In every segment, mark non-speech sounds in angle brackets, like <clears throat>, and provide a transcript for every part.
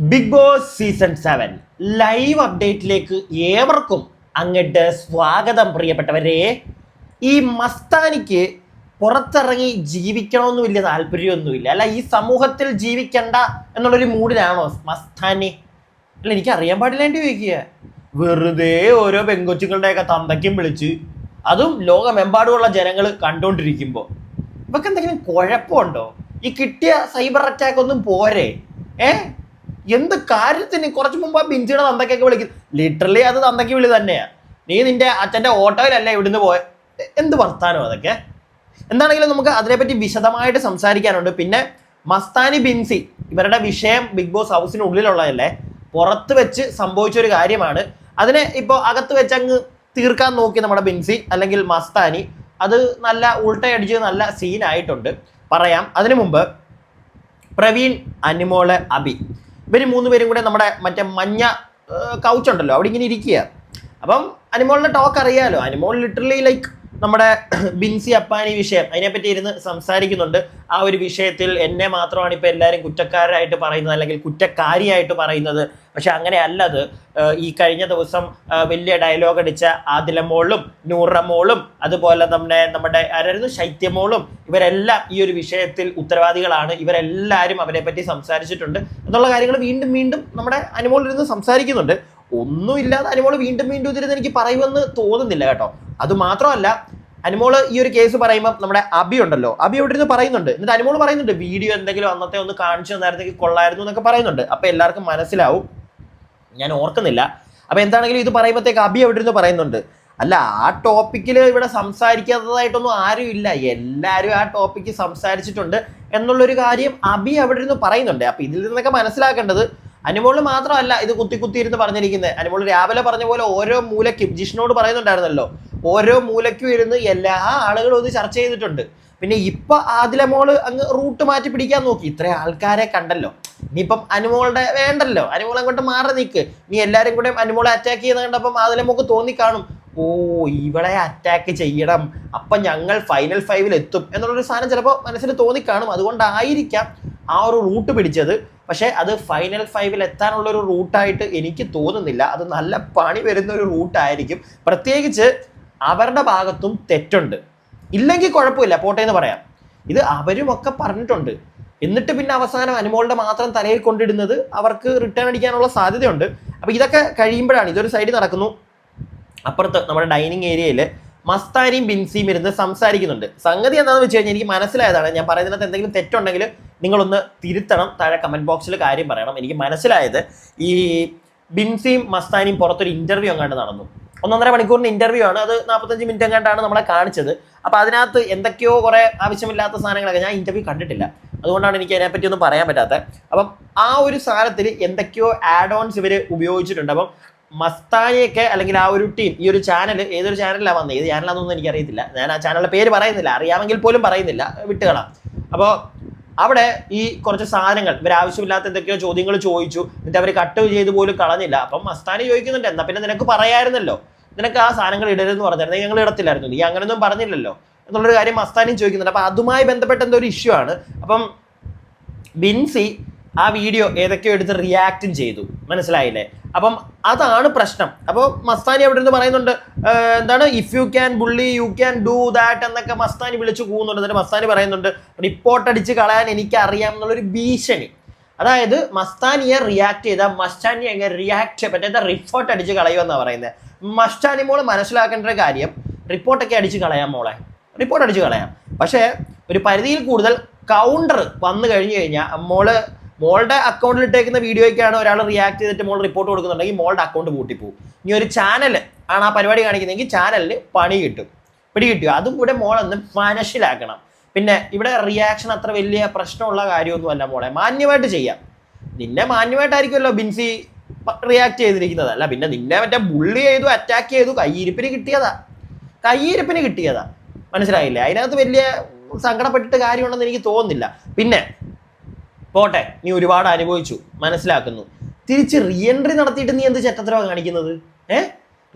Big Boss season seven live അപ്ഡേറ്റിലേക്ക് ഏവർക്കും അങ്ങോട്ട് സ്വാഗതം പ്രിയപ്പെട്ടവരെ. ഈ മസ്താനിക്ക് പുറത്തിറങ്ങി ജീവിക്കണമെന്ന് വലിയ താല്പര്യമൊന്നുമില്ല. അല്ല ഈ സമൂഹത്തിൽ ജീവിക്കണ്ട എന്നുള്ളൊരു മൂഡിലാണോ മസ്താനി? അല്ല എനിക്ക് അറിയാൻ പാടില്ലാണ്ട് ചോദിക്കുക. വെറുതെ ഓരോ പെങ്കൊച്ചുങ്ങളുടെയൊക്കെ തന്തയ്ക്കും വിളിച്ച് അതും ലോകമെമ്പാടുമുള്ള ജനങ്ങൾ കണ്ടുകൊണ്ടിരിക്കുമ്പോൾ ഇവക്കെന്തെങ്കിലും കുഴപ്പമുണ്ടോ? ഈ കിട്ടിയ സൈബർ അറ്റാക്ക് ഒന്നും പോരെ. ഏ? എന്ത് കാര്യത്തിന്? കുറച്ച് മുമ്പ് ആ ബിഞ്ചിയുടെ തന്തയ്ക്കൊക്കെ വിളിക്കും. ലിറ്ററലി അത് തന്തയ്ക്ക് വിളി തന്നെയാണ് നീ നിന്റെ അച്ഛന്റെ ഓട്ടോയിലല്ല ഇവിടുന്ന് പോയ? എന്ത് വർത്താനോ അതൊക്കെ? എന്താണെങ്കിലും നമുക്ക് അതിനെപ്പറ്റി വിശദമായിട്ട് സംസാരിക്കാനുണ്ട്. പിന്നെ മസ്താനി ബിൻസി ഇവരുടെ വിഷയം ബിഗ് ബോസ് ഹൗസിനുള്ളിലുള്ളതല്ലേ പുറത്ത് വെച്ച് സംഭവിച്ച ഒരു കാര്യമാണ്. അതിനെ ഇപ്പോൾ അകത്ത് വെച്ച് അങ്ങ് തീർക്കാൻ നോക്കി നമ്മുടെ ബിൻസി അല്ലെങ്കിൽ മസ്താനി. അത് നല്ല ഉൾട്ടയടിച്ച് നല്ല സീനായിട്ടുണ്ട് പറയാം. അതിനു മുമ്പ് പ്രവീൺ അനിമോൾ അബി. ഇവർ മൂന്ന് പേരും കൂടെ നമ്മുടെ മറ്റേ മഞ്ഞ കൗച്ച് ഉണ്ടല്ലോ അവിടെ ഇങ്ങനെ ഇരിക്കുക അപ്പം അനിമോളിന്റെ ടോക്ക് അറിയാമല്ലോ അനിമോൾ ലിറ്ററലി ലൈക്ക് നമ്മുടെ <clears throat> ബിൻസി അപ്പാനി വിഷയം. അതിനെപ്പറ്റി ഇരുന്ന് സംസാരിക്കുന്നുണ്ട്. ആ ഒരു വിഷയത്തിൽ എന്നെ മാത്രമാണ് ഇപ്പോൾ എല്ലാവരും കുറ്റക്കാരായിട്ട് പറയുന്നത് അല്ലെങ്കിൽ കുറ്റക്കാരിയായിട്ട് പറയുന്നത്. പക്ഷെ അങ്ങനെയല്ല അത് ഈ കഴിഞ്ഞ ദിവസം വലിയ ഡയലോഗ് അടിച്ച ആദിലമോളും നൂറമോളും അതുപോലെ നമ്മുടെ നമ്മുടെ ആരായിരുന്നു? ശൈത്യമോളും ഇവരെല്ലാം ഈ ഒരു വിഷയത്തിൽ ഉത്തരവാദികളാണ്. ഇവരെല്ലാവരും അവരെപ്പറ്റി പറ്റി സംസാരിച്ചിട്ടുണ്ട്. എന്നുള്ള കാര്യങ്ങൾ വീണ്ടും വീണ്ടും നമ്മുടെ അനുമോളിരുന്ന് സംസാരിക്കുന്നുണ്ട്. ഒന്നുമില്ലാതെ അനുമോൾ വീണ്ടും വീണ്ടും ഇതിരുന്ന് എനിക്ക് പറയുമെന്ന് തോന്നുന്നില്ല കേട്ടോ. അത് മാത്രമല്ല അനുമോൾ ഈ ഒരു കേസ് പറയുമ്പോൾ നമ്മുടെ അബി ഉണ്ടല്ലോ. അബി ഇവിടെ ഇരുന്ന് പറയുന്നുണ്ട്. എന്നിട്ട് അനുമോൾ പറയുന്നുണ്ട് വീഡിയോ എന്തെങ്കിലും അന്നത്തെ ഒന്ന് കാണിച്ചു തന്നായിരുന്നെങ്കിൽ കൊള്ളായിരുന്നു എന്നൊക്കെ പറയുന്നുണ്ട്. അപ്പോൾ എല്ലാവർക്കും മനസ്സിലാവും. ഞാൻ ഓർക്കുന്നില്ല. അപ്പോൾ എന്താണെങ്കിലും ഇത് പറയുമ്പോഴത്തേക്ക് അബി എവിടെ ഇരുന്ന് പറയുന്നുണ്ട്. അല്ല ആ ടോപ്പിക്കിൽ ഇവിടെ സംസാരിക്കാത്തതായിട്ടൊന്നും ആരും ഇല്ല എല്ലാവരും ആ ടോപ്പിക്ക് സംസാരിച്ചിട്ടുണ്ട്. എന്നുള്ളൊരു കാര്യം അബി അവിടെ ഇരുന്ന് പറയുന്നുണ്ട്. അപ്പൊ ഇതിൽ നിന്നൊക്കെ മനസ്സിലാക്കേണ്ടത് അനുമോൾ മാത്രമല്ല ഇത് കുത്തി കുത്തി ഇരുന്ന് പറഞ്ഞിരിക്കുന്നത് അനുമോൾ രാവിലെ പറഞ്ഞ പോലെ ഓരോ മൂലയ്ക്കും ജിഷ്ണോട് പറയുന്നുണ്ടായിരുന്നല്ലോ ഓരോ മൂലയ്ക്കും ഇരുന്ന് എല്ലാ ആളുകളും ഇത് ചർച്ച ചെയ്തിട്ടുണ്ട്. പിന്നെ ഇപ്പൊ ആദിലമോൾ അങ്ങ് റൂട്ട് മാറ്റി പിടിക്കാൻ നോക്കി. ഇത്രയും ആൾക്കാരെ കണ്ടല്ലോ. ഇനിയിപ്പം അനുമോളുടെ വേണ്ടല്ലോ. അനുമോൾ അങ്ങോട്ട് മാറി നീക്ക്. നീ എല്ലാരും കൂടെ അനുമോളെ അറ്റാക്ക് ചെയ്യുന്ന കണ്ടപ്പം ആദിലമോക്ക് തോന്നിക്കാണും ഓ ഇവളെ അറ്റാക്ക് ചെയ്യണം. അപ്പൊ ഞങ്ങൾ ഫൈനൽ ഫൈവിൽ എത്തും എന്നുള്ളൊരു സാധനം ചിലപ്പോൾ മനസ്സിൽ തോന്നിക്കാണും. അതുകൊണ്ടായിരിക്കാം ആ ഒരു റൂട്ട് പിടിച്ചത്. പക്ഷേ അത് ഫൈനൽ ഫൈവിൽ എത്താനുള്ള ഒരു റൂട്ടായിട്ട് എനിക്ക് തോന്നുന്നില്ല. അത് നല്ല പണി വരുന്ന ഒരു റൂട്ടായിരിക്കും പ്രത്യേകിച്ച് അവരുടെ ഭാഗത്തും തെറ്റുണ്ട്. ഇല്ലെങ്കിൽ കുഴപ്പമില്ല പോട്ടെ എന്ന് പറയാം. ഇത് അവരുമൊക്കെ പറഞ്ഞിട്ടുണ്ട്. എന്നിട്ട് പിന്നെ അവസാനം അനുമോളുടെ മാത്രം തലയിൽ കൊണ്ടിടുന്നത് അവർക്ക് റിട്ടേൺ അടിക്കാനുള്ള സാധ്യതയുണ്ട്. അപ്പോൾ ഇതൊക്കെ കഴിയുമ്പോഴാണ് ഇതൊരു സൈഡിൽ നടക്കുന്നു. അപ്പുറത്ത് നമ്മുടെ ഡൈനിങ് ഏരിയയിൽ മസ്താരിയും ബിൻസിയും ഇരുന്ന് സംസാരിക്കുന്നുണ്ട്. സംഗതി എന്താണെന്ന് വെച്ച് കഴിഞ്ഞാൽ എനിക്ക് മനസ്സിലായതാണ്. ഞാൻ പറയുന്നതിനകത്ത് എന്തെങ്കിലും തെറ്റുണ്ടെങ്കിൽ നിങ്ങളൊന്ന് തിരുത്തണം. താഴെ കമന്റ് ബോക്സിൽ കാര്യം പറയണം. എനിക്ക് മനസ്സിലായത് ഈ ബിൻസിയും മസ്താനിയും പുറത്തൊരു ഇന്റർവ്യൂ അങ്ങാണ്ട് നടന്നു. ഒന്നൊന്നര മണിക്കൂറിന്റെ ഇന്റർവ്യൂ ആണ്. അത് നാൽപ്പത്തഞ്ച് മിനിറ്റ് എങ്ങാണ്ടാണ് നമ്മളെ കാണിച്ചത്. അപ്പോൾ അതിനകത്ത് എന്തൊക്കെയോ കുറേ ആവശ്യമില്ലാത്ത സാധനങ്ങളൊക്കെ ഞാൻ ഇന്റർവ്യൂ കണ്ടിട്ടില്ല. അതുകൊണ്ടാണ് എനിക്ക് അതിനെപ്പറ്റി ഒന്നും പറയാൻ പറ്റാത്തത്. അപ്പം ആ ഒരു സാധനത്തിൽ എന്തൊക്കെയോ ആഡ് ഓൺസ് ഇവർ ഉപയോഗിച്ചിട്ടുണ്ട്. അപ്പം മസ്താനിയൊക്കെ അല്ലെങ്കിൽ ആ ഒരു ടീം ഈ ഒരു ചാനൽ ഏതൊരു ചാനലിലാണ് വന്നത് ഏത് ചാനലാണെന്നൊന്നും എനിക്കറിയത്തില്ല. ഞാൻ ആ ചാനലിന്റെ പേര് പറയുന്നില്ല. അറിയാമെങ്കിൽ പോലും പറയുന്നില്ല. വിട്ടുകളാം അപ്പോൾ അവിടെ ഈ കുറച്ച് സാധനങ്ങൾ ഇവർ ആവശ്യമില്ലാത്ത എന്തൊക്കെയോ ചോദ്യങ്ങൾ ചോദിച്ചു. എന്നിട്ട് അവർ കട്ട് ചെയ്ത് പോലും കളഞ്ഞില്ല. അപ്പം മസ്താനി ചോദിക്കുന്നുണ്ട്. എന്നാൽ പിന്നെ നിനക്ക് പറയായിരുന്നല്ലോ. നിനക്ക് ആ സാധനങ്ങൾ ഇടരുതെന്ന് പറഞ്ഞായിരുന്നു. ഞങ്ങൾ ഇടത്തില്ലായിരുന്നു. നീ അങ്ങനെയൊന്നും പറഞ്ഞില്ലല്ലോ. എന്നുള്ളൊരു കാര്യം മസ്താനിയും ചോദിക്കുന്നുണ്ട്. അപ്പം അതുമായി ബന്ധപ്പെട്ട എന്തോ ഒരു ഇഷ്യൂ ആണ്. അപ്പം ബിൻസി ആ വീഡിയോ ഏതൊക്കെയോ എടുത്ത് റിയാക്റ്റും ചെയ്തു. മനസ്സിലായില്ലേ? അപ്പം അതാണ് പ്രശ്നം. അപ്പോൾ മസ്താനി അവിടെ നിന്ന് പറയുന്നുണ്ട് എന്താണ് if you can bully you can do that എന്നൊക്കെ മസ്താനി വിളിച്ചു പോകുന്നുണ്ട് എന്നിട്ട് മസ്താനി പറയുന്നുണ്ട് റിപ്പോർട്ട് അടിച്ച് കളയാൻ എനിക്ക് അറിയാം എന്നുള്ളൊരു ഭീഷണി. അതായത് മസ്താനിയെ റിയാക്ട് ചെയ്ത മസ്താനി എങ്ങനെ റിയാക്ട് പറ്റാത്ത റിപ്പോർട്ട് അടിച്ച് കളയുമെന്നാണ് പറയുന്നത് മസ്താനി മോൾ മനസ്സിലാക്കേണ്ട ഒരു കാര്യം റിപ്പോർട്ടൊക്കെ അടിച്ച് കളയാം മോളെ. റിപ്പോർട്ട് അടിച്ച് കളയാം. പക്ഷേ ഒരു പരിധിയിൽ കൂടുതൽ കൗണ്ടർ വന്നു കഴിഞ്ഞു കഴിഞ്ഞാൽ മോൾ മോളുടെ അക്കൗണ്ടിൽ ഇട്ടേക്കുന്ന വീഡിയോയ്ക്കാണ് ഒരാൾ റിയാക്ട് ചെയ്തിട്ട് മോൾ റിപ്പോർട്ട് കൊടുക്കുന്നുണ്ടെങ്കിൽ മോളുടെ അക്കൗണ്ട് പൂട്ടിപ്പോവും. ഇനി ഒരു ചാനൽ ആണ് ആ പരിപാടി കാണിക്കുന്നതെങ്കിൽ ചാനലിന് പണി കിട്ടും. പിടി കിട്ടും അതും കൂടെ മോളൊന്ന് മനസ്സിലാക്കണം. പിന്നെ ഇവിടെ റിയാക്ഷൻ അത്ര വലിയ പ്രശ്നമുള്ള കാര്യമൊന്നുമല്ല മോളെ. മാന്യമായിട്ട് ചെയ്യാം. നിന്നെ മാന്യമായിട്ടായിരിക്കുമല്ലോ ബിൻസി റിയാക്ട് ചെയ്തിരിക്കുന്നത്. അല്ല പിന്നെ നിന്നെ മറ്റേ ബുള്ളി ചെയ്തു അറ്റാക്ക് ചെയ്തു കയ്യിരിപ്പിന് കിട്ടിയതാ. കയ്യിരിപ്പിന് കിട്ടിയതാ. മനസ്സിലായില്ലേ? അതിനകത്ത് വലിയ സങ്കടപ്പെട്ടിട്ട് കാര്യമുണ്ടെന്ന് എനിക്ക് തോന്നുന്നില്ല. പിന്നെ പോട്ടെ നീ ഒരുപാട് അനുഭവിച്ചു മനസ്സിലാക്കുന്നു. തിരിച്ച് റിയൻട്രി നടത്തിയിട്ട് നീ എന്ത് ചെറ്റത്തരവാ കാണിക്കുന്നത്? ഏ?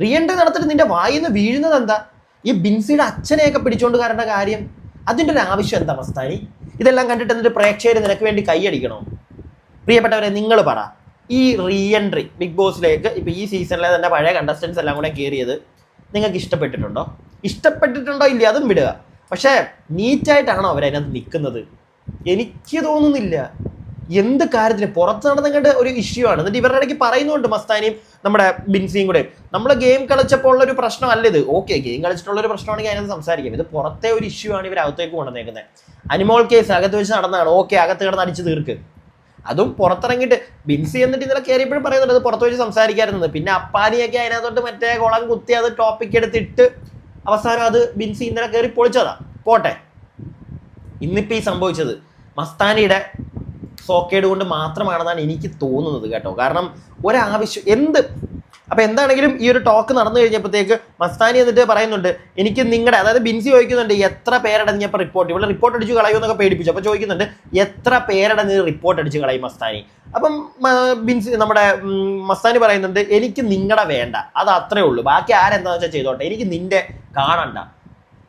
റിയൻട്രി നടത്തിയിട്ട് നിന്റെ വായിന്ന് വീഴുന്നത് എന്താ? ഈ ബിൻസിയുടെ അച്ഛനെയൊക്കെ പിടിച്ചോണ്ട് കാരണ കാര്യം? അതിന്റെ ഒരു ആവശ്യം എന്താ മസ്താനി? ഇതെല്ലാം കണ്ടിട്ട് എന്നിട്ട് പ്രേക്ഷകർ നിനക്ക് വേണ്ടി കൈയടിക്കണോ പ്രിയപ്പെട്ടവരെ നിങ്ങൾ പറ. ഈ റീഎൻട്രി ബിഗ് ബോസിലേക്ക് ഇപ്പോൾ ഈ സീസണിലെ തന്നെ പഴയ കണ്ടസ്റ്റൻസ് എല്ലാം കൂടെ കയറിയത് നിങ്ങൾക്ക് ഇഷ്ടപ്പെട്ടിട്ടുണ്ടോ? ഇഷ്ടപ്പെട്ടിട്ടുണ്ടോ ഇല്ല? അതും വിടുക. പക്ഷേ നീറ്റായിട്ടാണോ അവരതിനകത്ത് നിൽക്കുന്നത്? എനിക്ക് തോന്നുന്നില്ല. എന്ത് കാര്യത്തിന് പുറത്ത് നടന്നിട്ട് ഒരു ഇഷ്യൂ ആണ്. എന്നിട്ട് ഇവരുടെ ഇടയ്ക്ക് പറയുന്നുണ്ട് മസ്താനിയും നമ്മുടെ ബിൻസിയും കൂടെ. നമ്മൾ ഗെയിം കളിച്ചപ്പോൾ ഉള്ള ഒരു പ്രശ്നമല്ല ഇത്. ഓക്കെ ഗെയിം കളിച്ചിട്ടുള്ള ഒരു പ്രശ്നമാണെങ്കിൽ അതിനകത്ത് സംസാരിക്കാം. ഇത് പുറത്തെ ഒരു ഇഷ്യൂ ആണ് ഇവർ അകത്തേക്ക് കൊണ്ടുവന്നേക്കുന്നത് അനിമോൾ കേസ് അകത്ത് വെച്ച് നടന്നതാണ്. ഓക്കെ അകത്ത് കിടന്ന് അടിച്ച് തീർക്ക്. അതും പുറത്തിറങ്ങിയിട്ട് ബിൻസി എന്നിട്ട് ഇന്നലെ കയറിയപ്പോഴും പറയുന്നുണ്ട് അത് പുറത്ത് വെച്ച് സംസാരിക്കാറുണ്ട് പിന്നെ അപ്പാനിയൊക്കെ അതിനകത്തോട്ട് മറ്റേ കുളം കുത്തി അത് ടോപ്പിക് എടുത്തിട്ട് അവസാനം അത് ബിൻസി ഇന്നലെ കയറി പൊളിച്ചതാ. പോട്ടെ. ഇന്നിപ്പോൾ ഈ സംഭവിച്ചത് മസ്താനിയുടെ സോക്കേട് കൊണ്ട് മാത്രമാണെന്നാണ് എനിക്ക് തോന്നുന്നത് കേട്ടോ. കാരണം ഒരാവശ്യം എന്ത്? അപ്പോൾ എന്താണെങ്കിലും ഈ ഒരു ടോക്ക് നടന്നു കഴിഞ്ഞപ്പോഴത്തേക്ക് മസ്താനി എന്നിട്ട് പറയുന്നുണ്ട് എനിക്ക് നിങ്ങളുടെ അതായത് ബിൻസി ചോദിക്കുന്നുണ്ട് എത്ര പേരുടെ നീ അപ്പോൾ റിപ്പോർട്ട് ഇവിടെ റിപ്പോർട്ട് അടിച്ച് കളയുമെന്നൊക്കെ പേടിപ്പിച്ചു. അപ്പോൾ ചോദിക്കുന്നുണ്ട് എത്ര പേരടഞ്ഞ് റിപ്പോർട്ട് അടിച്ച് കളയും മസ്താനി? അപ്പം ബിൻസി നമ്മുടെ മസ്താനി പറയുന്നുണ്ട് എനിക്ക് നിങ്ങളുടെ വേണ്ട. അത് അത്രേ ഉള്ളൂ. ബാക്കി ആരെന്താണെന്ന് വെച്ചാൽ ചെയ്തോട്ടെ. എനിക്ക് നിന്റെ കാണണ്ട.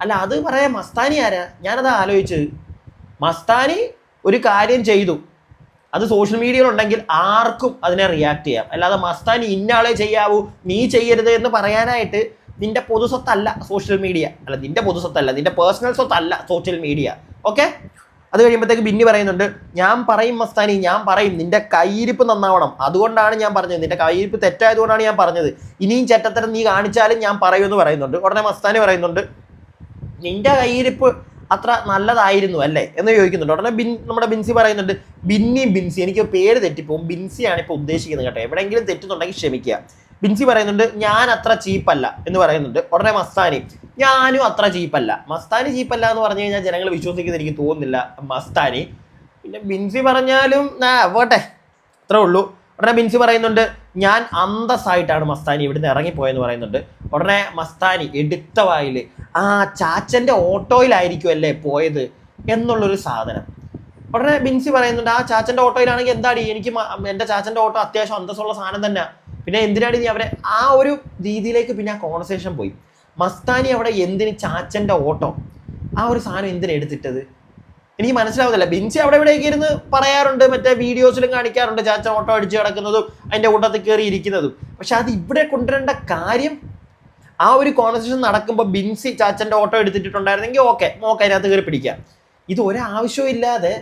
അല്ല അത് പറയാൻ മസ്താനി ആരാ? ഞാനത് ആലോചിച്ചത്. മസ്താനി ഒരു കാര്യം ചെയ്തു. അത് സോഷ്യൽ മീഡിയയിൽ ഉണ്ടെങ്കിൽ ആർക്കും അതിനെ റിയാക്ട് ചെയ്യാം. അല്ലാതെ മസ്താൻ ഇന്നാളെ ചെയ്യാവൂ നീ ചെയ്യരുത് എന്ന് പറയാനായിട്ട് നിന്റെ പൊതുസ്വത്തല്ല സോഷ്യൽ മീഡിയ അല്ല നിന്റെ പൊതുസ്വത്തല്ല നിന്റെ പേഴ്സണൽ സ്വത്തല്ല സോഷ്യൽ മീഡിയ ഓക്കെ അത് കഴിയുമ്പോഴത്തേക്ക് ബിന്നി പറയുന്നുണ്ട് ഞാൻ പറയും മസ്താനി ഞാൻ പറയും. നിന്റെ കയ്യിരിപ്പ് നന്നാവണം. അതുകൊണ്ടാണ് ഞാൻ പറഞ്ഞത്. നിന്റെ കയ്യിരിപ്പ് തെറ്റായതുകൊണ്ടാണ് ഞാൻ പറഞ്ഞത്. ഇനിയും ചെറ്റത്തരം നീ കാണിച്ചാലും ഞാൻ പറയുമെന്ന് പറയുന്നുണ്ട്. ഉടനെ മസ്താനി പറയുന്നുണ്ട് നിന്റെ കയ്യിരിപ്പ് അത്ര നല്ലതായിരുന്നു അല്ലേ? എന്ന് ചോദിക്കുന്നുണ്ട്. ഉടനെ ബിൻ നമ്മുടെ ബിൻസി പറയുന്നുണ്ട് ബിന്നിയും ബിൻസി എനിക്ക് പേര് തെറ്റിപ്പോവും. ബിൻസിയാണ് ഇപ്പോൾ ഉദ്ദേശിക്കുന്നത് കേട്ടോ. എവിടെയെങ്കിലും തെറ്റുന്നുണ്ടെങ്കിൽ ക്ഷമിക്കുക. ബിൻസി പറയുന്നുണ്ട് ഞാൻ അത്ര ചീപ്പല്ല എന്ന് പറയുന്നുണ്ട്. ഉടനെ മസ്താനി ഞാനും അത്ര ചീപ്പല്ല. മസ്താനി ചീപ്പല്ല എന്ന് പറഞ്ഞു കഴിഞ്ഞാൽ ജനങ്ങൾ വിശ്വസിക്കുന്ന എനിക്ക് തോന്നുന്നില്ല മസ്താനി. പിന്നെ ബിൻസി പറഞ്ഞാലും പോട്ടെ അത്രേ ഉള്ളൂ. ഉടനെ ബിൻസി പറയുന്നുണ്ട് ഞാൻ അന്തസ്സായിട്ടാണ് മസ്താനി ഇവിടുന്ന് ഇറങ്ങിപ്പോയെന്ന് പറയുന്നുണ്ട്. ഉടനെ മസ്താനി എടുത്ത വായിൽ ആ ചാച്ചന്റെ ഓട്ടോയിലായിരിക്കും അല്ലേ പോയത്? എന്നുള്ളൊരു സാധനം. ഉടനെ ബിൻസി പറയുന്നുണ്ട് ആ ചാച്ചന്റെ ഓട്ടോയിലാണെങ്കിൽ എന്താടി? എനിക്ക് എന്റെ ചാച്ചന്റെ ഓട്ടോ അത്യാവശ്യം അന്തസ്സുള്ള സാധനം തന്നെ പിന്നെ എന്തിനാണ് നീ അവരെ ആ ഒരു രീതിയിലേക്ക് പിന്നെ ആ കോൺവെർസേഷൻ പോയി. മസ്താനി അവിടെ എന്തിന് ചാച്ചന്റെ ഓട്ടോ? ആ ഒരു സാധനം എന്തിനാ എടുത്തിട്ടത്? എനിക്ക് മനസ്സിലാവുന്നില്ല. ബിൻസി അവിടെ ഇവിടെയൊക്കെ ഇരുന്ന് പറയാറുണ്ട് മറ്റേ വീഡിയോസിലും കാണിക്കാറുണ്ട് ചാച്ച ഓട്ടോ അടിച്ച് കിടക്കുന്നതും അതിന്റെ കൂട്ടത്തിൽ കയറി ഇരിക്കുന്നതും. പക്ഷെ അത് ഇവിടെ കൊണ്ടുവരേണ്ട കാര്യം ആ ഒരു കോൺവെർസേഷൻ നടക്കുമ്പോൾ ബിൻസി ചാച്ചന്റെ ഓട്ടോ എടുത്തിട്ടുണ്ടായിരുന്നെങ്കിൽ ഓക്കെ മോക്ക് അതിനകത്ത് കയറി പിടിക്കാം. ഇത് ഒരാവശ്യവും ഇല്ലാതെ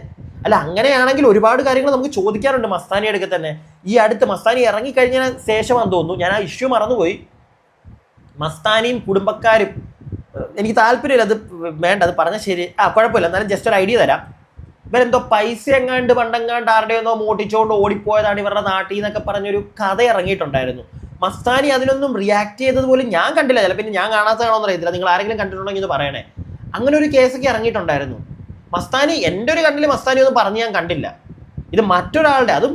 അല്ല അങ്ങനെയാണെങ്കിൽ ഒരുപാട് കാര്യങ്ങൾ നമുക്ക് ചോദിക്കാറുണ്ട് മസ്താനി അടുക്കെ തന്നെ. ഈ അടുത്ത് മസ്താനി ഇറങ്ങിക്കഴിഞ്ഞ ശേഷമാണെന്ന് തോന്നുന്നു. ഞാൻ ആ ഇഷ്യൂ മറന്നുപോയി. മസ്താനിയും കുടുംബക്കാരും എനിക്ക് താല്പര്യമില്ല അത് വേണ്ട അത് പറഞ്ഞാൽ ശരി. ആ കുഴപ്പമില്ല എന്നാലും ജസ്റ്റ് ഒരു ഐഡിയ തരാം. ഇവരെന്തോ പൈസ എങ്ങാണ്ട് പണ്ടെങ്ങാണ്ട് ആരുടെയൊന്നോ മോട്ടിച്ചുകൊണ്ട് ഓടിപ്പോയതാണ് ഇവരുടെ നാട്ടിൽ നിന്നൊക്കെ പറഞ്ഞൊരു കഥ ഇറങ്ങിയിട്ടുണ്ടായിരുന്നു. മസ്താനി അതിനൊന്നും റിയാക്ട് ചെയ്തത് പോലും ഞാൻ കണ്ടില്ല. ചിലപ്പോൾ പിന്നെ ഞാൻ കാണാത്തതാണോന്ന് അറിയത്തില്ല. നിങ്ങൾ ആരെങ്കിലും കണ്ടിട്ടുണ്ടെങ്കിൽ ഇത് പറയണേ. അങ്ങനെ ഒരു കേസൊക്കെ ഇറങ്ങിയിട്ടുണ്ടായിരുന്നു. മസ്താനി എന്റെ ഒരു കണ്ണിൽ മസ്താനി ഒന്നും പറഞ്ഞ് ഞാൻ കണ്ടില്ല. ഇത് മറ്റൊരാളുടെ അതും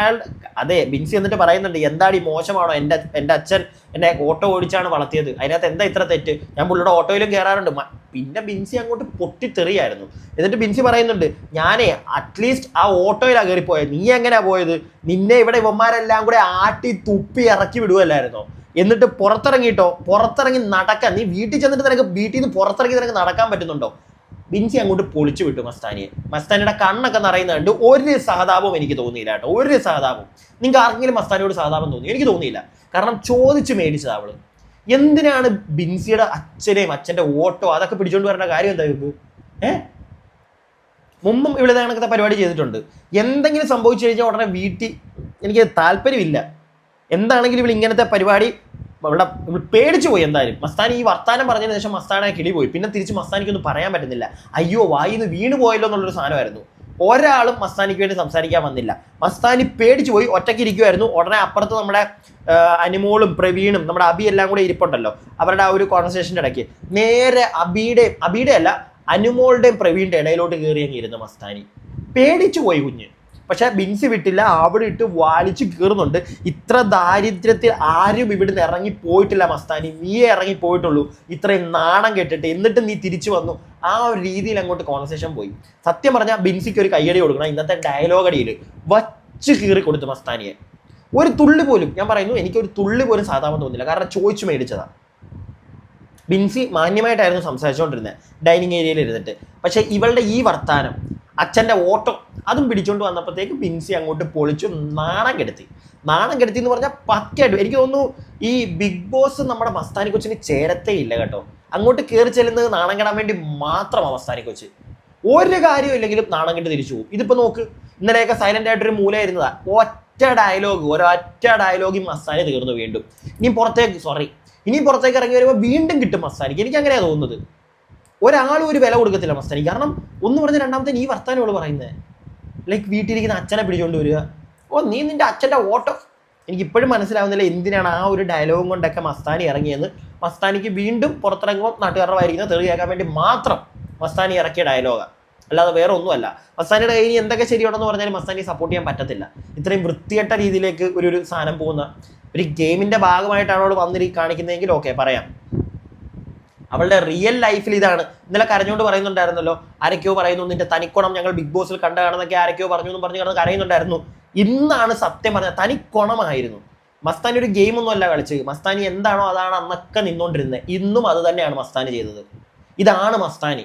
അയാൾ അതെ ബിൻസി എന്നിട്ട് പറയുന്നുണ്ട് എന്താടി മോശമാണോ? എന്റെ എന്റെ അച്ഛൻ എന്നെ ഓട്ടോ ഓടിച്ചാണ് വളർത്തിയത്. അതിനകത്ത് എന്താ ഇത്ര തെറ്റ്? ഞാൻ പുള്ളിയുടെ ഓട്ടോയിലും കയറാറുണ്ട് പിന്നെ ബിൻസി അങ്ങോട്ട് പൊട്ടിത്തെറിയായിരുന്നു. എന്നിട്ട് ബിൻസി പറയുന്നുണ്ട് ഞാനേ അറ്റ്ലീസ്റ്റ് ആ ഓട്ടോയിലാണ് കയറിപ്പോയത് നീ എങ്ങനെയാ പോയത്? നിന്നെ ഇവിടെ ഇവന്മാരെല്ലാം കൂടെ ആട്ടി തുപ്പി ഇറക്കി വിടുവല്ലായിരുന്നോ എന്നിട്ട് പുറത്തിറങ്ങിയിട്ടോ? പുറത്തിറങ്ങി നടക്കാൻ നീ വീട്ടിൽ ചെന്നിട്ട് നിനക്ക് വീട്ടിൽ നിന്ന് പുറത്തിറങ്ങി നിനക്ക് നടക്കാൻ പറ്റുന്നുണ്ടോ? ബിൻസി അങ്ങോട്ട് പൊളിച്ചു വിട്ടു മസ്താനിയെ. മസ്താനിയുടെ കണ്ണൊക്കെ നിറയുന്ന കണ്ട് ഒരു സഹതാപവും എനിക്ക് തോന്നിയില്ല കേട്ടോ. ഒരു സഹതാപവും. നിങ്ങൾക്ക് ആർക്കെങ്കിലും മസ്താനിയോട് സഹതാപം തോന്നി എനിക്ക് തോന്നിയില്ല. കാരണം ചോദിച്ചു മേടിച്ചത് അവൾ. എന്തിനാണ് ബിൻസിയുടെ അച്ഛനെയും അച്ഛന്റെ ഓട്ടോ അതൊക്കെ പിടിച്ചോണ്ട് വരേണ്ട കാര്യം എന്താ ഇവക്ക് ഏ? മുമ്പും ഇവിടെ കണക്കത്തെ പരിപാടി ചെയ്തിട്ടുണ്ട്. എന്തെങ്കിലും സംഭവിച്ചു കഴിഞ്ഞാൽ ഉടനെ വീട്ടിൽ എനിക്ക് താല്പര്യമില്ല. എന്താണെങ്കിലും ഇവിടെ ഇങ്ങനത്തെ പരിപാടി ഇവിടെ പേടിച്ചു പോയി എന്തായാലും. മസ്താൻ ഈ വർത്താനം പറഞ്ഞതിന് ശേഷം മസ്താനെ കിളി പോയി പിന്നെ തിരിച്ച് മസ്താനിക്കൊന്നും പറയാൻ പറ്റുന്നില്ല. അയ്യോ വായിന്ന് വീണ് പോയല്ലോ എന്നുള്ളൊരു സാധനമായിരുന്നു. ഒരാളും മസ്താനിക്ക് വേണ്ടി സംസാരിക്കാൻ വന്നില്ല. മസ്താനി പേടിച്ചു പോയി ഒറ്റയ്ക്ക് ഇരിക്കുമായിരുന്നു ഉടനെ അപ്പുറത്ത് നമ്മുടെ അനുമോളും പ്രവീണും നമ്മുടെ അബി എല്ലാം കൂടെ ഇരിപ്പുണ്ടല്ലോ. അവരുടെ ആ ഒരു കോൺവെർസേഷന്റെ ഇടയ്ക്ക്. നേരെ അബിയുടെയും അബിയുടെ അല്ല അനുമോളുടെയും പ്രവീണിന്റെ ഇടയിലോട്ട് കയറി മസ്താനി. പേടിച്ചു പോയി കുഞ്ഞ്. പക്ഷെ ബിൻസി വിട്ടില്ല അവിടെ ഇട്ട് വാലിച്ച് കീറുന്നുണ്ട്. ഇത്ര ദാരിദ്ര്യത്തിൽ ആരും ഇവിടുന്ന് ഇറങ്ങി പോയിട്ടില്ല മസ്താനി. നീയേ ഇറങ്ങി പോയിട്ടുള്ളൂ. ഇത്രയും നാണം കെട്ടിട്ട് എന്നിട്ട് നീ തിരിച്ചു വന്നു. ആ ഒരു രീതിയിൽ അങ്ങോട്ട് കോൺവെർസേഷൻ പോയി. സത്യം പറഞ്ഞാൽ ബിൻസിക്ക് ഒരു കയ്യടി കൊടുക്കണം. ഇന്നത്തെ ഡയലോഗ് അടിയിൽ വച്ച് കീറി കൊടുത്തു മസ്താനിയെ. ഒരു തുള്ളി പോലും ഞാൻ പറയുന്നു എനിക്ക് ഒരു തുള്ളി പോലും സാധാരണ തോന്നില്ല കാരണം ചോദിച്ചു മേടിച്ചതാണ് ബിൻസി മാന്യമായിട്ടായിരുന്നു സംസാരിച്ചുകൊണ്ടിരുന്നത് ഡൈനിങ് ഏരിയയിൽ ഇരുന്നിട്ട്. പക്ഷേ ഇവളുടെ ഈ വർത്താനം അച്ഛന്റെ ഓട്ടോ അതും പിടിച്ചോണ്ട് വന്നപ്പോഴത്തേക്ക് ബിൻസി അങ്ങോട്ട് പൊളിച്ചു നാണം കെടുത്തി. നാണം കെടുത്തി എന്ന് പറഞ്ഞാൽ പക്കയായിട്ട് എനിക്ക് തോന്നുന്നു ഈ ബിഗ് ബോസ് നമ്മുടെ മസ്താനി കൊച്ചിന് ചേരത്തേ ഇല്ല കേട്ടോ. അങ്ങോട്ട് കയറി ചെല്ലുന്നത് നാണം കെടാൻ വേണ്ടി മാത്രമാണ് മസ്താനി കൊച്ച്. ഒരു കാര്യം ഇല്ലെങ്കിലും നാണം കെട്ട് തിരിച്ചു പോകും. ഇതിപ്പോ നോക്ക് ഇന്നലെയൊക്കെ സൈലന്റ് ആയിട്ടൊരു മൂലയിരുന്നതാ ഒറ്റ ഡയലോഗ് ഒരൊറ്റ ഡയലോഗിൽ മസ്താനി തീർന്നു വീണ്ടും. ഇനി പുറത്തേക്ക് സോറി ഇനി പുറത്തേക്ക് ഇറങ്ങി വരുമ്പോൾ വീണ്ടും കിട്ടും മസ്താനിക്ക്. എനിക്ക് അങ്ങനെയാണ് തോന്നുന്നത്. ഒരാളും ഒരു വില കൊടുക്കത്തില്ല മസ്താനിക്ക്. കാരണം ഒന്ന് പറഞ്ഞ രണ്ടാമത്തെ ഈ വർത്താനോട് പറയുന്നത് ലൈക്ക് വീട്ടിലിരിക്കുന്ന അച്ഛനെ പിടിച്ചോണ്ട് വരിക. ഓ നീ നിന്റെ അച്ഛന്റെ ഓട്ടോ. എനിക്ക് ഇപ്പോഴും മനസ്സിലാവുന്നില്ല എന്തിനാണ് ആ ഒരു ഡയലോഗും കൊണ്ടൊക്കെ മസ്താനി ഇറങ്ങിയെന്ന്. മസ്താനിക്ക് വീണ്ടും പുറത്തിറങ്ങുമ്പോൾ നാട്ടുകാരുടെ തെറി കേൾക്കാൻ വേണ്ടി മാത്രം മസ്താനി ഇറക്കിയ ഡയലോഗാണ് അല്ലാതെ വേറെ ഒന്നുമല്ല. മസ്താനിയുടെ കയ്യിൽ എന്തൊക്കെ ശരിയുണ്ടെന്ന് പറഞ്ഞാലും മസ്താനി സപ്പോർട്ട് ചെയ്യാൻ പറ്റത്തില്ല. ഇത്രയും വൃത്തികെട്ട രീതിയിലേക്ക് ഒരു ഒരു സാധനം പോകുന്ന ഒരു ഗെയിമിന്റെ ഭാഗമായിട്ടാണ് അവൾ വന്നിരി കാണിക്കുന്നതെങ്കിൽ ഓക്കെ പറയാം. അവളുടെ റിയൽ ലൈഫിൽ ഇതാണ്. ഇന്നലെ കരഞ്ഞുകൊണ്ട് പറയുന്നുണ്ടായിരുന്നല്ലോ ആരൊക്കെയോ പറയുന്നു നിന്റെ തനിക്കോണം ഞങ്ങൾ ബിഗ് ബോസിൽ കണ്ടതാണെന്നൊക്കെ ആരൊക്കെയോ പറഞ്ഞു എന്ന് പറഞ്ഞു കിടന്ന് കരയുന്നുണ്ടായിരുന്നു. ഇന്നാണ് സത്യം പറഞ്ഞത് തനിക്കോണമായിരുന്നു. മസ്താനി ഒരു ഗെയിം ഒന്നും അല്ല കളിച്ചത്. മസ്താനി എന്താണോ അതാണ് അന്നൊക്കെ നിന്നോണ്ടിരുന്നത്. ഇന്നും അത് തന്നെയാണ് മസ്താനി ചെയ്തത്. ഇതാണ് മസ്താനി.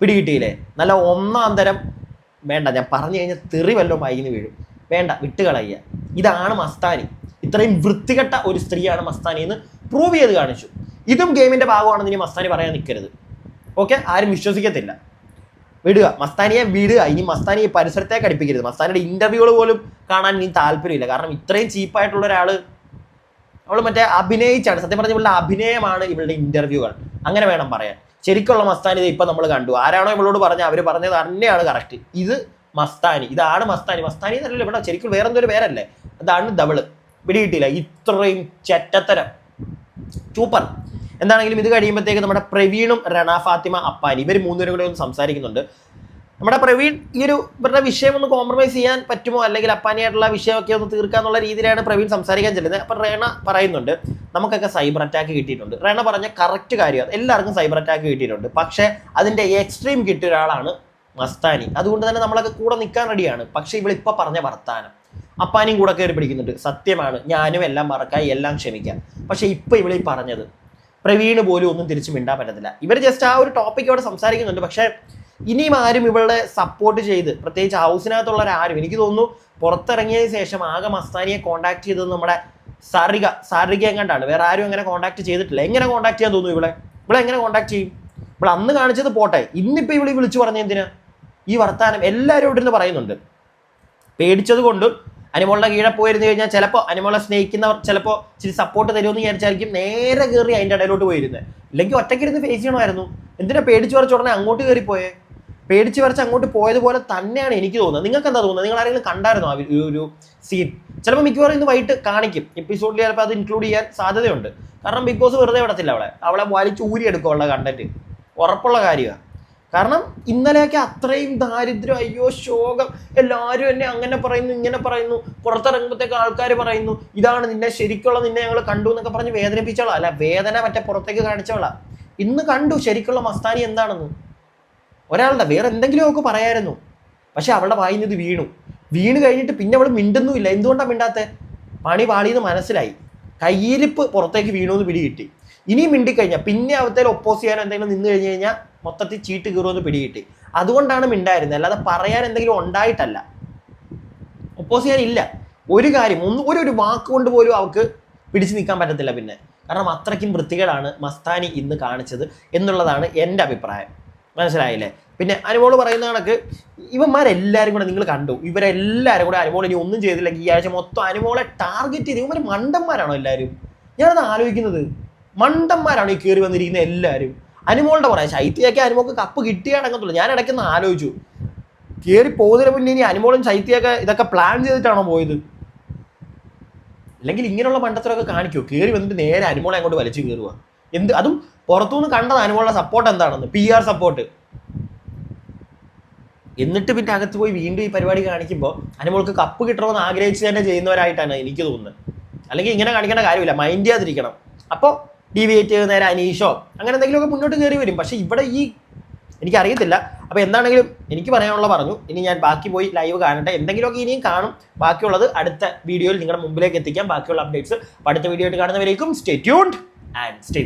പിടികിട്ടിയില്ലേ? നല്ല ഒന്നാം തരം വേണ്ട ഞാൻ പറഞ്ഞു കഴിഞ്ഞാൽ തെറി വല്ലതും വൈകുന്നു വീഴും. വേണ്ട വിട്ടുകളയ്യ ഇതാണ് മസ്താനി. ഇത്രയും വൃത്തികെട്ട ഒരു സ്ത്രീയാണ് മസ്താനി എന്ന് പ്രൂവ് ചെയ്ത് കാണിച്ചു. ഇതും ഗെയിമിന്റെ ഭാഗമാണെന്ന് ഇനി മസ്താനി പറയാൻ നിൽക്കരുത് ഓക്കെ ആരും വിശ്വസിക്കത്തില്ല. വിടുക. മസ്താനിയെ വിടുക. ഇനി മസ്താനി ഈ പരിസരത്തേക്ക് അടുപ്പിക്കരുത്. മസ്താനിയുടെ ഇന്റർവ്യൂകൾ പോലും കാണാൻ ഇനി താല്പര്യമില്ല. കാരണം ഇത്രയും ചീപ്പായിട്ടുള്ള ഒരാൾ അവൾ മറ്റേ അഭിനയിച്ചാണ്. സത്യം പറഞ്ഞ ഇവളുടെ അഭിനയമാണ് ഇവളുടെ ഇന്റർവ്യൂകൾ അങ്ങനെ വേണം പറയാൻ. ശരിക്കുള്ള മസ്താനി ഇത് ഇപ്പൊ നമ്മൾ കണ്ടു. ആരാണോ ഇവളോട് പറഞ്ഞ അവർ പറഞ്ഞത് തന്നെയാണ് കറക്റ്റ് ഇത് മസ്താനി. ഇതാണ് മസ്താനി. മസ്താനി എന്നല്ലല്ലോ ഇവിടെ ശരിക്കും വേറെ എന്തൊരു പേരല്ലേ? അതാണ് ഡബിൾ പിടികിട്ടില്ല ഇത്രയും ചെറ്റത്തരം. സൂപ്പർ എന്താണെങ്കിലും ഇത് കഴിയുമ്പോഴത്തേക്ക് നമ്മുടെ പ്രവീണും റണ ഫാത്തിമ അപ്പാനി ഇവർ മൂന്നുപേരും കൂടെ ഒന്ന് സംസാരിക്കുന്നുണ്ട്. നമ്മുടെ പ്രവീൺ ഈ ഒരു ഇവരുടെ വിഷയം ഒന്ന് കോംപ്രമൈസ് ചെയ്യാൻ പറ്റുമോ? അല്ലെങ്കിൽ അപ്പാനിയായിട്ടുള്ള വിഷയമൊക്കെ ഒന്ന് തീർക്കാന്നുള്ള രീതിയിലാണ് പ്രവീൺ സംസാരിക്കാൻ ചെല്ലുന്നത്. അപ്പം റേണ പറയുന്നുണ്ട് നമുക്കൊക്കെ സൈബർ അറ്റാക്ക് കിട്ടിയിട്ടുണ്ട്. റേണ പറഞ്ഞ കറക്റ്റ് കാര്യമാണ് എല്ലാവർക്കും സൈബർ അറ്റാക്ക് കിട്ടിയിട്ടുണ്ട്. പക്ഷേ അതിന്റെ എക്സ്ട്രീം കിട്ടിയ ഒരാളാണ് മസ്താനി. അതുകൊണ്ട് തന്നെ നമ്മളൊക്കെ കൂടെ നിൽക്കാൻ റെഡിയാണ്. പക്ഷേ ഇവളിപ്പോൾ പറഞ്ഞ വർത്താനം. അപ്പാനിയും കൂടെ കയറി പിടിക്കുന്നുണ്ട്. സത്യമാണ് ഞാനും എല്ലാം മറക്കാം എല്ലാം ക്ഷമിക്കാം. പക്ഷേ ഇപ്പോൾ ഇവളീ പറഞ്ഞത് പ്രവീണ് പോലും ഒന്നും തിരിച്ചു മിണ്ടാൻ പറ്റത്തില്ല. ഇവർ ജസ്റ്റ് ആ ഒരു ടോപ്പിക് അവിടെ സംസാരിക്കുന്നുണ്ട്. പക്ഷേ ഇനിയും ആരും ഇവളെ സപ്പോർട്ട് ചെയ്ത് പ്രത്യേകിച്ച് ഹൗസിനകത്തുള്ള ആരും എനിക്ക് തോന്നുന്നു പുറത്തിറങ്ങിയതിന് ശേഷം ആകെ മസ്താനിയെ കോൺടാക്ട് ചെയ്തത് നമ്മുടെ സാരിക. സാരിക എങ്ങാണ്ടാണ് വേറെ ആരും അങ്ങനെ കോൺടാക്ട് ചെയ്തിട്ടില്ല. എങ്ങനെ കോൺടാക്ട് ചെയ്യാൻ തോന്നുന്നു ഇവളെ? ഇവളെ എങ്ങനെ കോൺടാക്ട് ചെയ്യും? ഇവിടെ അന്ന് കാണിച്ചത് പോട്ടെ. ഇന്നിപ്പോൾ ഇവളി വിളിച്ചു പറഞ്ഞ എന്തിനാ? ഈ വർത്താനം എല്ലാവരും ഇവിടെ നിന്ന് പറയുന്നുണ്ട്. പേടിച്ചത് കൊണ്ടും അനിമോളുടെ കീഴെ പോയിരുന്നു കഴിഞ്ഞാൽ ചിലപ്പോൾ അനിമോളെ സ്നേഹിക്കുന്നവർ ചിലപ്പോൾ ഇച്ചിരി സപ്പോർട്ട് തരുമെന്ന് വിചാരിച്ചായിരിക്കും നേരെ കയറി അതിന്റെ ഇടയിലോട്ട് പോയിരുന്നത് ഇല്ലെങ്കിൽ ഒറ്റയ്ക്കിരുന്ന് ഫേസ് ചെയ്യണമായിരുന്നു. എന്തിനാ പേടിച്ച് വരച്ച ഉടനെ അങ്ങോട്ട് കയറി പോയേ? പേടിച്ച് വരച്ച് അങ്ങോട്ട് പോയതുപോലെ തന്നെയാണ് എനിക്ക് തോന്നുന്നത്. നിങ്ങൾക്ക് എന്താ തോന്നുന്നത്? നിങ്ങൾ ആരെങ്കിലും കണ്ടായിരുന്നു ആ ഒരു- സീൻ ചിലപ്പോൾ മിക്കവാറും ഇന്ന് വൈകിട്ട് കാണിക്കും. എപ്പിസോഡിൽ ചിലപ്പോൾ അത് ഇൻക്ലൂഡ് ചെയ്യാൻ സാധ്യതയുണ്ട്. കാരണം ബിഗ് ബോസ് വെറുതെ വിടത്തില്ല അവളെ. അവളെ വലിച്ച് ഊരിയെടുക്കും അവളുടെ കണ്ടന്റ് ഉറപ്പുള്ള കാര്യമാണ് കാരണം ഇന്നലെയൊക്കെ അത്രയും ദാരിദ്ര്യം അയ്യോ ശോകം. എല്ലാവരും എന്നെ അങ്ങനെ പറയുന്നു ഇങ്ങനെ പറയുന്നു. പുറത്തിറങ്ങുമ്പോഴത്തേക്ക് ആൾക്കാർ പറയുന്നു ഇതാണ് നിന്നെ ശരിക്കുള്ള നിന്നെ ഞങ്ങൾ കണ്ടു എന്നൊക്കെ പറഞ്ഞ് വേദനിപ്പിച്ചോളാം അല്ല വേദന മറ്റേ പുറത്തേക്ക് കാണിച്ചോളാം ഇന്ന് കണ്ടു ശരിക്കുള്ള മസ്താനി എന്താണെന്ന്. ഒരാളുടെ വേറെ എന്തെങ്കിലും ഒക്കെ പറയായിരുന്നു. പക്ഷെ അവളുടെ വായിൽ വീണു. വീണ് കഴിഞ്ഞിട്ട് പിന്നെ അവൾ മിണ്ടുന്നുമില്ല. എന്തുകൊണ്ടാണ് മിണ്ടാത്തെ? പണി പാളിയെന്ന് മനസ്സിലായി. കയ്യിരിപ്പ് പുറത്തേക്ക് വീണു എന്ന് പിടികിട്ടി. ഇനിയും മിണ്ടിക്കഴിഞ്ഞാൽ പിന്നെ അവത്തേൽ ഒപ്പോസ് ചെയ്യാൻ എന്തെങ്കിലും നിന്ന് കഴിഞ്ഞ് കഴിഞ്ഞാൽ മൊത്തത്തിൽ ചീട്ട് കീറുമെന്ന് പിടികിട്ടി. അതുകൊണ്ടാണ് മിണ്ടായിരുന്നത്. അല്ലാതെ പറയാൻ എന്തെങ്കിലും ഉണ്ടായിട്ടല്ല. ഒപ്പോസ് ചെയ്യാനില്ല ഒരു കാര്യം ഒന്ന് ഒരു ഒരു വാക്ക് കൊണ്ട് പോലും അവൾക്ക് പിടിച്ചു നിൽക്കാൻ പറ്റത്തില്ല പിന്നെ. കാരണം അത്രയ്ക്കും വൃത്തികേടാണ് മസ്താനി ഇന്ന് കാണിച്ചത് എന്നുള്ളതാണ് എന്റെ അഭിപ്രായം. മനസ്സിലായില്ലേ? പിന്നെ അനുമോൾ പറയുന്ന കണക്ക് ഇവന്മാരെല്ലാവരും കൂടെ നിങ്ങൾ കണ്ടു. ഇവരെല്ലാവരും കൂടെ അനുമോൾ ഇനി ഒന്നും ചെയ്തില്ലെങ്കിൽ ഈ ആഴ്ച മൊത്തം അനുമോളെ ടാർഗറ്റ് ചെയ്ത് ഇവന്മാർ മണ്ടന്മാരാണോ എല്ലാവരും ഞാനത് ആലോചിക്കുന്നത്. മണ്ടന്മാരാണോ ഈ കയറി വന്നിരിക്കുന്ന എല്ലാവരും അനുമോളുടെ പറയാം ശൈത്യയൊക്കെ അനുമോൾക്ക് കപ്പ് കിട്ടിയാടങ്ങത്തുള്ളൂ ഞാൻ ഇടയ്ക്കൊന്ന് ആലോചിച്ചു. കയറി പോകുന്നതിന് മുന്നേ ഇനി അനുമോളും ശൈത്യയൊക്കെ ഇതൊക്കെ പ്ലാൻ ചെയ്തിട്ടാണോ പോയത്? അല്ലെങ്കിൽ ഇങ്ങനെയുള്ള മണ്ടത്തരമൊക്കെ കാണിക്കുമോ കയറി വന്നിട്ട് നേരെ അനുമോളെ അങ്ങോട്ട് വലിച്ചു കയറുക എന്ത് അതും പുറത്തുനിന്ന് കണ്ടത് അനുമോളുടെ സപ്പോർട്ട് എന്താണെന്ന്? പി ആർ സപ്പോർട്ട് എന്നിട്ട് പിന്നെ അകത്ത് പോയി വീണ്ടും ഈ പരിപാടി കാണിക്കുമ്പോൾ അനുമോൾക്ക് കപ്പ് കിട്ടണമെന്ന് ആഗ്രഹിച്ച് തന്നെ ചെയ്യുന്നവരായിട്ടാണ് എനിക്ക് തോന്നുന്നത്. അല്ലെങ്കിൽ ഇങ്ങനെ കാണിക്കേണ്ട കാര്യമില്ല. മൈൻഡ് ചെയ്യാതിരിക്കണം. അപ്പോൾ ഡീവിയേറ്റ് ചെയ്ത് നേരെ അനീഷോ. അങ്ങനെ എന്തെങ്കിലുമൊക്കെ മുന്നോട്ട് കയറി വരും. പക്ഷേ ഇവിടെ ഈ എനിക്കറിയത്തില്ല. അപ്പോൾ എന്താണെങ്കിലും എനിക്ക് പറയാനുള്ള പറഞ്ഞു. ഇനി ഞാൻ ബാക്കി പോയി ലൈവ് കാണട്ടെ. എന്തെങ്കിലുമൊക്കെ ഇനിയും കാണും. ബാക്കിയുള്ളത് അടുത്ത വീഡിയോയിൽ നിങ്ങളുടെ മുമ്പിലേക്ക് എത്തിക്കാം. ബാക്കിയുള്ള അപ്ഡേറ്റ്സ് അടുത്ത വീഡിയോ ആയിട്ട് കാണുന്നവരേക്കും സ്റ്റേ ട്യൂൺഡ് ആൻഡ് സ്റ്റേ